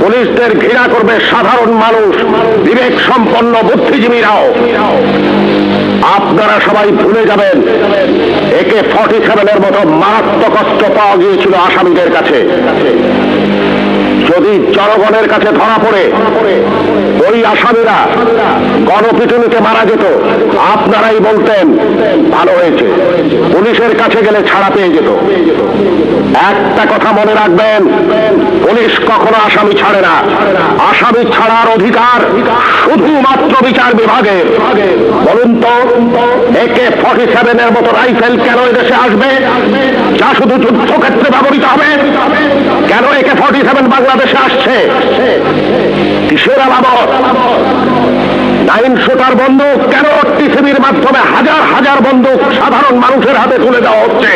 পুলিশদের ঘৃণা করবে সাধারণ মানুষ, বিবেক সম্পন্ন বুদ্ধিজীবীরাও। আপনারা সবাই ভুলে যাবেন, একে ফর্টি সেভেনের মতো মারাত্মক অস্ত্র পাওয়া গিয়েছিল আসামিদের কাছে। যদি জনগণের কাছে ধরা পড়ে, ওই আসামিরা গণপিটুনিতে মারা যেত। আপনারাই বলতেন, ভালো হয়েছে। পুলিশের কাছে গেলে ছাড়া পেয়ে যেত। একটা কথা মনে রাখবেন, পুলিশ কখনো আসামি ছাড়ে না। আসামি ছাড়ার অধিকার শুধুমাত্র বিচার বিভাগের বলুন তো, একে ফর্টি সেভেনের মতো রাইফেল কেন এদেশে আসবে? যা শুধু যুদ্ধক্ষেত্রে ব্যবহৃত হবে। কেন একে ফর্টি সেভেন বাংলাদেশে আসছে? কিসের আলামত? নাইন শোটার বন্দুক কেন টিসিবির মাধ্যমে হাজার হাজার বন্দুক সাধারণ মানুষের হাতে তুলে দেওয়া হচ্ছে?